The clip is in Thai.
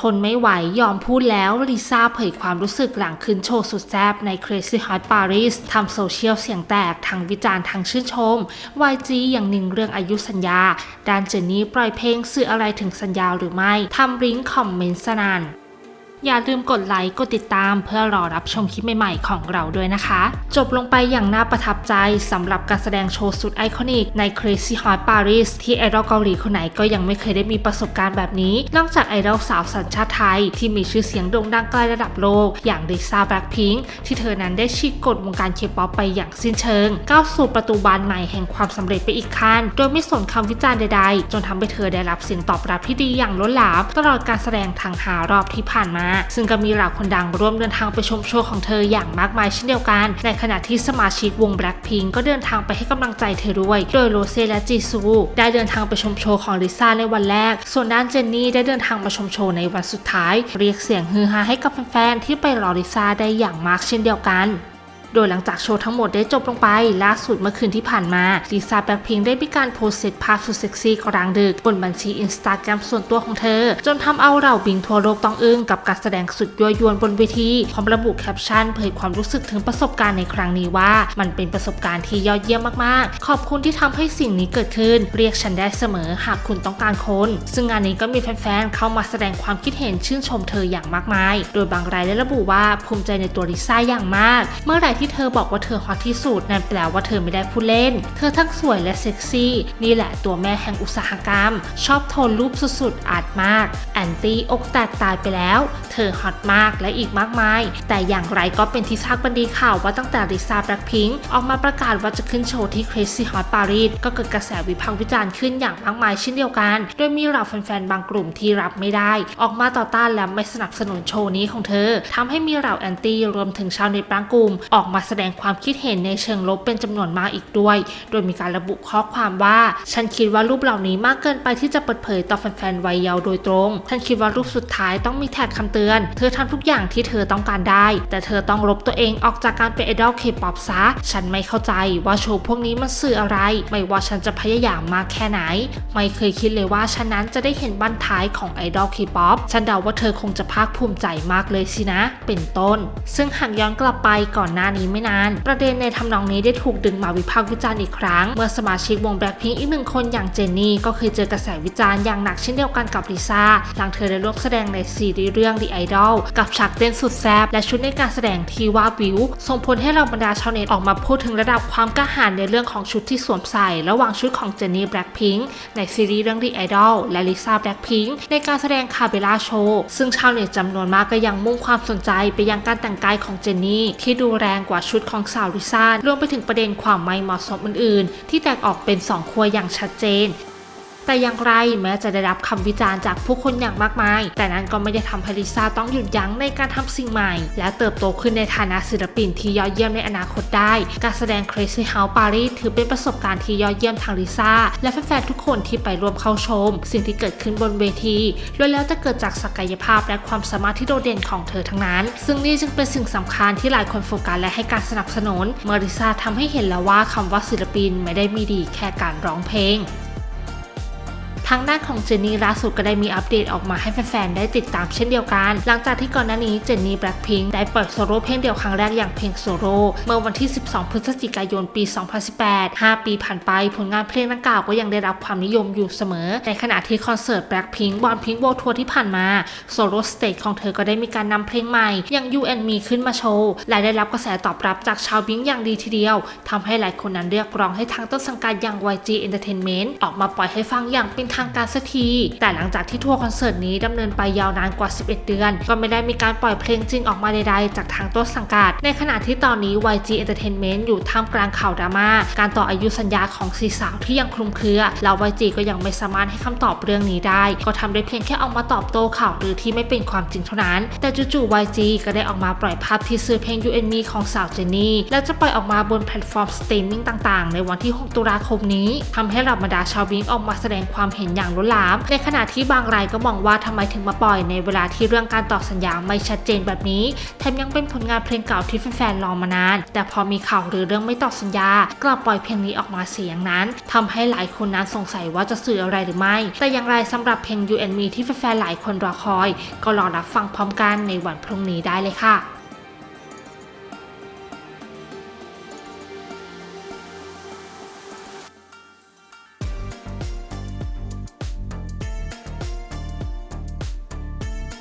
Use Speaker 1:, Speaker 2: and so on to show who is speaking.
Speaker 1: ทนไม่ไหวยอมพูดแล้วลิซ่าเผยความรู้สึกหลังขึ้นโชว์สุดแซ่บใน Crazy Hot Paris ทำโซเชียลเสียงแตกทั้งวิจารณ์ทั้งชื่นชม YG อย่างหนึ่งเรื่องอายุสัญญาด้านเจนนี่ปล่อยเพลงสื่ออะไรถึงสัญญาหรือไม่ทำริงก์คอมเมนต์สนั่น อย่าลืมกดไลค์กดติดตามเพื่อรอรับชมคลิปใหม่ๆของเราด้วยนะคะ จบลงไปอย่างน่าประทับใจสำหรับการแสดงโชว์สุดไอคอนิกใน Crazy Hot Paris ที่ไอดอลเกาหลีคนไหนก็ยังไม่เคยได้มีประสบการณ์แบบนี้ นอกจากไอดอลสาวสัญชาติไทย ที่มีชื่อเสียงโด่งดังไกลระดับโลก อย่างดิซ่าแบล็คพิงที่เธอนั้นได้ฉีกกฎวงการเคป๊อปไปอย่างสิ้นเชิง ก้าวสู่ประตูบานใหม่แห่งความสำเร็จไปอีกขั้นโดยไม่สนคำวิจารณ์ใดๆ จนทำให้เธอได้รับเสียงตอบรับที่ดีอย่างล้นหลามตลอดการแสดงทางหารอบที่ผ่านมาซึ่งก็มีเหล่าคนดังร่วมเดินทางไปชมโชว์ของเธออย่างมากมายเช่นเดียวกัน ในขณะที่สมาชิกวง Blackpink ก็เดินทางไปให้กำลังใจเธอด้วย โดยโรเซ่และจีซูได้เดินทางไปชมโชว์ของลิซ่าในวันแรก ส่วนด้านเจนนี่ได้เดินทางมาชมโชว์ในวันสุดท้าย เรียกเสียงฮือฮาให้กับแฟนๆที่ไปรอลิซ่าได้อย่างมากเช่นเดียวกัน โดยหลังจากโชว์ทั้งหมดได้จบลงไป ล่าสุดเมื่อคืนที่ผ่านมาลิซ่าแบ็คพิงได้มีการโพสต์เซตภาพสุดเซ็กซี่กลางดึก บนบัญชีอินสตาแกรมส่วนตัวของเธอ จนทำเอาเราบิงทั่วโลกต้องอึ้งกับการแสดงสุดยั่วยวนบนเวทีพร้อมระบุแคปชั่นเผยความรู้สึกถึงประสบการณ์ในครั้งนี้ว่า มันเป็นประสบการณ์ที่ยอดเยี่ยมมากๆ ขอบคุณที่ทำให้สิ่งนี้เกิดขึ้น เรียกฉันได้เสมอหากคุณต้องการคนซึ่งงานนี้ก็มีแฟนๆเข้ามาแสดงความคิดเห็นชื่นชมเธออย่างมากมาย โดยบางรายได้ระบุว่าภูมิใจในตัวลิซ่าอย่างมาก เมื่อไหร่ที่ที่เธอบอกว่าเธอฮอตที่สุดนั่นแปลว่าเธอไม่ได้พูดเล่น เธอทั้งสวยและเซ็กซี่ นี่แหละตัวแม่แห่งอุตสาหกรรม ชอบโทนรูปสุดๆอาจมาก แอนตี้อกแตกตายไปแล้ว เธอฮอตมากและอีกมากมาย แต่อย่างไรก็เป็นที่ทราบกันดีข่าวว่าตั้งแต่ลิซ่าแบล็คพิงค์ออกมาประกาศว่าจะขึ้นโชว์ที่ Crazy Hot Paris ก็เกิดกระแสวิพากษ์วิจารณ์ขึ้นอย่างมากมายเช่นเดียวกัน โดยมีเหล่าแฟนๆบางกลุ่มที่รับไม่ได้ ออกมาต่อต้านและไม่สนับสนุนโชว์นี้ของเธอทำให้มีเหล่าแอนตี้รวมถึงชาวเน็ตบางกลุ่ม ออกมาแสดงความคิดเห็นในเชิงลบเป็นจำนวนมากอีกด้วย โดยมีการระบุข้อความว่า ฉันคิดว่ารูปเหล่านี้มากเกินไปที่จะเปิดเผยต่อแฟนๆวัยเยาว์โดยตรง ฉันคิดว่ารูปสุดท้ายต้องมีแท็กคำเตือน เธอทำทุกอย่างที่เธอต้องการได้ แต่เธอต้องลบตัวเองออกจากการเป็นไอดอลเคป๊อปซะ ฉันไม่เข้าใจว่าโชว์พวกนี้มันสื่ออะไร ไม่ว่าฉันจะพยายามมากแค่ไหน ไม่เคยคิดเลยว่าฉันนั้นจะได้เห็นบั้นท้ายของไอดอลเคป๊อปฉันเดาว่าเธอคงจะภาคภูมิใจมากเลยสินะ เป็นต้น ซึ่งหากย้อนกลับไปก่อนหน้านี้ไม่นาน ประเด็นในทำนองนี้ได้ถูกดึงมาวิพากษ์วิจารณ์อีกครั้ง เมื่อสมาชิกวงแบล็คพิงค์อีกหนึ่งคนอย่างเจนนี่ก็เคยเจอกระแสวิจารณ์อย่างหนักเช่นเดียวกันกับลิซ่าหลังเธอได้ร่วมแสดงในซีรีส์เรื่อง The Idol กับฉากเต้นสุดแซ่บและชุดในการแสดงที่ว่าวิว ส่งผลให้เราบรรดาชาวเน็ตออกมาพูดถึงระดับความกล้าหาญในเรื่องของชุดที่สวมใส่ ระหว่างชุดของเจนนี่แบล็คพิงค์ในซีรีส์เรื่อง The Idol และลิซ่าแบล็คพิงค์ในการแสดงคาเบล่าโชว์ซึ่งชาวเน็ตจำนวนมากก็ยังมุ่งความสนใจไปยังการแต่งกายของเจนนี่ที่ดูแรงกว่าชุดของสาวลิซ่ารวมไปถึงประเด็นความไม่เหมาะสมอื่นๆ ที่แตกออกเป็นสองขั้วอย่างชัดเจน แต่อย่างไรแม้จะได้รับคำวิจารณ์จากผู้คนอย่างมากมาย แต่นั้นก็ไม่ได้ทำให้ลิซ่าต้องหยุดยั้งในการทำสิ่งใหม่ และเติบโตขึ้นในฐานะศิลปินที่ยอดเยี่ยมในอนาคตได้ การแสดง Crazy House Paris ถือเป็นประสบการณ์ที่ยอดเยี่ยมทางลิซ่าและแฟนๆทุกคนที่ไปร่วมเข้าชม สิ่งที่เกิดขึ้นบนเวทีล้วนแล้วจะเกิดจากศักยภาพและความสามารถที่โดดเด่นของเธอทั้งนั้น ซึ่งนี่จึงเป็นสิ่งสำคัญที่หลายคนโฟกัสและให้การสนับสนุนเมื่อลิซ่าทำให้เห็นแล้วว่าคำว่าศิลปินไม่ได้มีดีแค่การร้องเพลง ทางด้านของเจนนี่ล่าสุดก็ได้มีอัปเดตออกมาให้แฟนๆได้ติดตามเช่นเดียวกัน หลังจากที่ก่อนหน้านี้เจนนี่แบล็คพิงค์ได้ปล่อยโซโล่เพลงเดียวครั้งแรกอย่างเพลงโซโล่เมื่อวันที่ 12 พฤศจิกายนปี 2018 5 ปีผ่านไปผลงานเพลงดังกล่าวก็ยังได้รับความนิยมอยู่เสมอ ในขณะที่คอนเสิร์ตแบล็คพิงค์บอลพิงค์โวทัวร์ที่ผ่านมาโซโล่สเตจของเธอก็ได้มีการนำเพลงใหม่อย่าง You and Me ขึ้นมาโชว์และได้รับกระแสตอบรับจากชาวบิงค์อย่างดีทีเดียวทำให้หลายคนนั้นเรียกร้องให้ทางต้นสังกัดอย่าง YG Entertainment ออกมาปล่อยให้ฟังอย่างเป็นทางการสักที แต่หลังจากที่ทัวร์คอนเสิร์ตนี้ดำเนินไปยาวนานกว่า 11 เดือน ก็ไม่ได้มีการปล่อยเพลงจริงออกมาใดๆ จากทางต้นสังกัด ในขณะที่ตอนนี้ YG Entertainment อยู่ท่ามกลางข่าวดราม่าการต่ออายุสัญญาของสีสาวที่ยังคลุมเครือแล้ว YG ก็ยังไม่สามารถให้คำตอบเรื่องนี้ได้ ก็ทำได้เพียงแค่ออกมาตอบโต้ข่าวหรือที่ไม่เป็นความจริงเท่านั้น แต่จู่ๆ YG ก็ได้ออกมาปล่อยภาพที่ซื้อเพลง You and Me ของสาวเจนนี่และจะปล่อยออกมาบนแพลตฟอร์มสตรีมมิ่งต่างๆ ในวันที่ 6 ตุลาคมนี้ทำให้เหล่าบรรดาชาวบิงออกมาแสดงความเห็นห็นอย่างล้นหลาม ในขณะที่บางรายก็มองว่าทำไมถึงมาปล่อยในเวลาที่เรื่องการต่อสัญญาไม่ชัดเจนแบบนี้แถมยังเป็นผลงานเพลงเก่าที่แฟนๆรอมานาน แต่พอมีข่าวหรือเรื่องไม่ต่อสัญญากลับปล่อยเพลงนี้ออกมาเสียงนั้นทำให้หลายคนนั้นสงสัยว่าจะสื่ออะไรหรือไม่ แต่อย่างไรสำหรับเพลง You and Me ที่แฟนๆหลายคนรอคอย ก็รอรับฟังพร้อมกันในวันพรุ่งนี้ได้เลยค่ะ